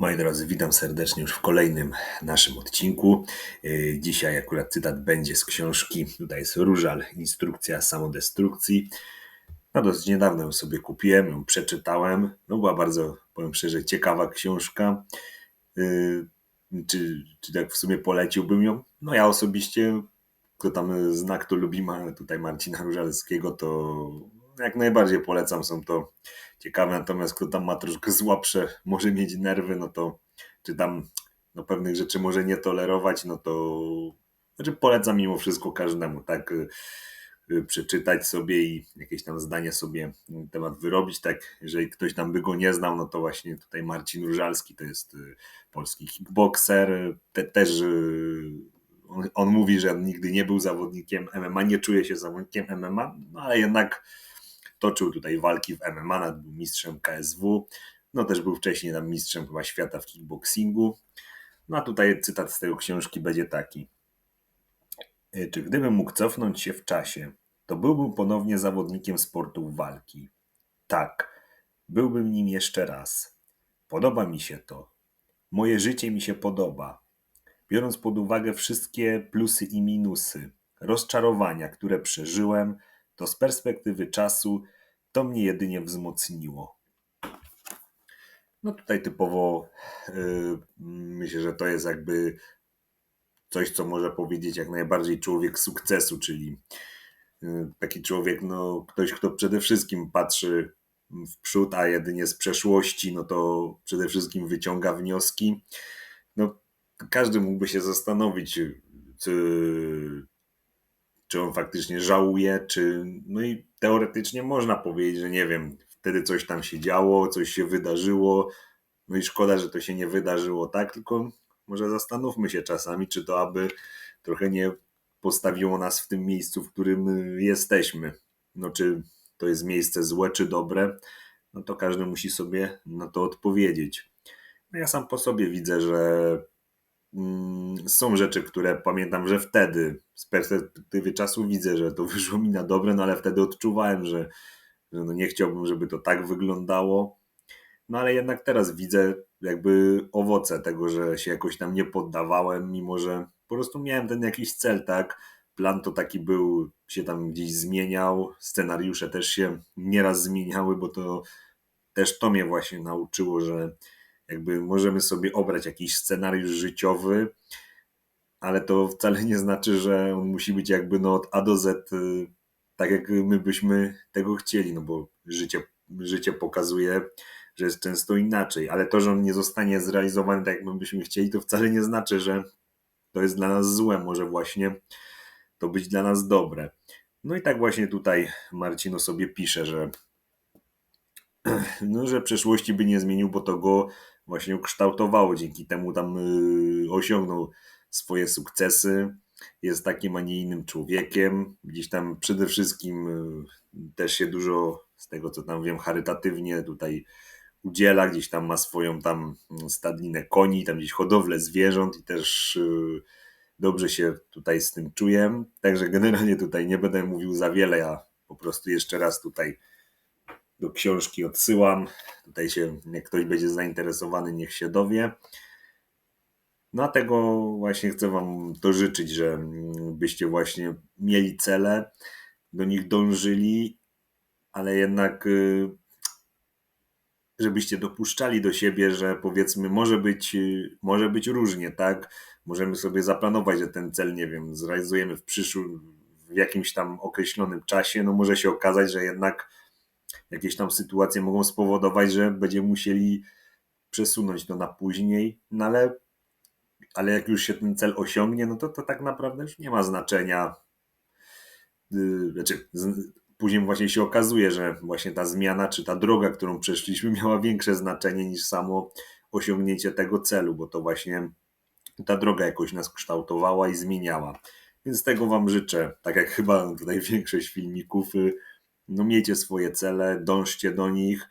Moi drodzy, witam serdecznie już w kolejnym naszym odcinku. Yy, Dzisiaj akurat cytat będzie z książki. Tutaj jest Różal, instrukcja samodestrukcji. No dosyć niedawno ją sobie kupiłem, ją przeczytałem. No była bardzo, powiem szczerze, ciekawa książka. Yy, Czy, czy tak w sumie poleciłbym ją? No ja osobiście, kto tam zna, kto lubi tutaj Marcina Różalskiego, to jak najbardziej polecam. Są to ciekawe, natomiast kto tam ma troszkę słabsze, może mieć nerwy, no to czy tam no, pewnych rzeczy może nie tolerować, no to znaczy polecam mimo wszystko każdemu, tak y, y, przeczytać sobie i jakieś tam zdanie sobie temat wyrobić, tak jeżeli ktoś tam by go nie znał, no to właśnie tutaj Marcin Różalski to jest y, polski kickboxer, te, też on, on mówi, że nigdy nie był zawodnikiem MMA, nie czuje się zawodnikiem MMA, no ale jednak toczył tutaj walki w MMA, nawet był mistrzem KSW, no też był wcześniej tam mistrzem chyba świata w kickboxingu. No a tutaj cytat z tej książki będzie taki. E, Czy gdybym mógł cofnąć się w czasie, to byłbym ponownie zawodnikiem sportów walki? Tak, byłbym nim jeszcze raz. Podoba mi się to. Moje życie mi się podoba. Biorąc pod uwagę wszystkie plusy i minusy, rozczarowania, które przeżyłem, to z perspektywy czasu to mnie jedynie wzmocniło. No tutaj typowo yy, myślę, że to jest jakby coś, co może powiedzieć jak najbardziej człowiek sukcesu, czyli yy, taki człowiek, no ktoś, kto przede wszystkim patrzy w przód, a jedynie z przeszłości, no to przede wszystkim wyciąga wnioski. No każdy mógłby się zastanowić, czy, czy on faktycznie żałuje, czy no i teoretycznie można powiedzieć, że nie wiem, wtedy coś tam się działo, coś się wydarzyło, no i szkoda, że to się nie wydarzyło tak, tylko może zastanówmy się czasami, czy to aby trochę nie postawiło nas w tym miejscu, w którym jesteśmy. No czy to jest miejsce złe czy dobre, no to każdy musi sobie na to odpowiedzieć. No ja sam po sobie widzę, że są rzeczy, które pamiętam, że wtedy z perspektywy czasu widzę, że to wyszło mi na dobre, no ale wtedy odczuwałem, że, że no nie chciałbym, żeby to tak wyglądało. No ale jednak teraz widzę jakby owoce tego, że się jakoś tam nie poddawałem, mimo że po prostu miałem ten jakiś cel, tak? Plan to taki był, się tam gdzieś zmieniał, scenariusze też się nieraz zmieniały, bo to też to mnie właśnie nauczyło, że jakby możemy sobie obrać jakiś scenariusz życiowy, ale to wcale nie znaczy, że on musi być jakby no od A do Z y, tak jak my byśmy tego chcieli, no bo życie, życie pokazuje, że jest często inaczej, ale to, że on nie zostanie zrealizowany tak, jak my byśmy chcieli, to wcale nie znaczy, że to jest dla nas złe, może właśnie to być dla nas dobre. No i tak właśnie tutaj Marcino sobie pisze, że no, że przeszłości by nie zmienił, bo to go właśnie ukształtowało, dzięki temu tam yy, osiągnął swoje sukcesy, jest takim, a nie innym człowiekiem, gdzieś tam przede wszystkim yy, też się dużo, z tego co tam wiem, charytatywnie tutaj udziela, gdzieś tam ma swoją tam stadninę koni, tam gdzieś hodowlę zwierząt i też yy, dobrze się tutaj z tym czuję, także generalnie tutaj nie będę mówił za wiele, ja po prostu jeszcze raz tutaj do książki odsyłam. Tutaj się, jak ktoś będzie zainteresowany, niech się dowie. No a tego właśnie chcę Wam to życzyć, że byście właśnie mieli cele, do nich dążyli, ale jednak y, żebyście dopuszczali do siebie, że powiedzmy może być, y, może być różnie, tak? Możemy sobie zaplanować, że ten cel, nie wiem, zrealizujemy w przyszłym, w jakimś tam określonym czasie, no może się okazać, że jednak jakieś tam sytuacje mogą spowodować, że będziemy musieli przesunąć to na później, no ale, ale jak już się ten cel osiągnie, no to to tak naprawdę już nie ma znaczenia. Yy, Znaczy, później właśnie się okazuje, że właśnie ta zmiana czy ta droga, którą przeszliśmy, miała większe znaczenie niż samo osiągnięcie tego celu, bo to właśnie ta droga jakoś nas kształtowała i zmieniała. Więc tego Wam życzę, tak jak chyba tutaj większość filmików, y, no miejcie swoje cele, dążcie do nich,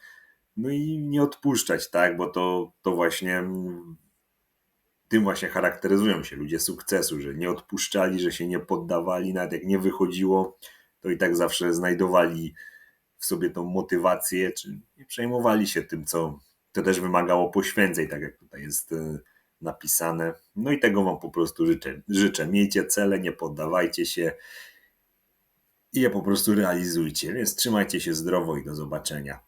no i nie odpuszczać, tak, bo to, to właśnie mm, tym właśnie charakteryzują się ludzie sukcesu, że nie odpuszczali, że się nie poddawali, nawet jak nie wychodziło, to i tak zawsze znajdowali w sobie tą motywację, czy nie przejmowali się tym, co, To też wymagało poświęceń, tak jak tutaj jest y, napisane. No i tego Wam po prostu życzę. życzę. Miejcie cele, nie poddawajcie się i je po prostu realizujcie. Więc trzymajcie się zdrowo i do zobaczenia.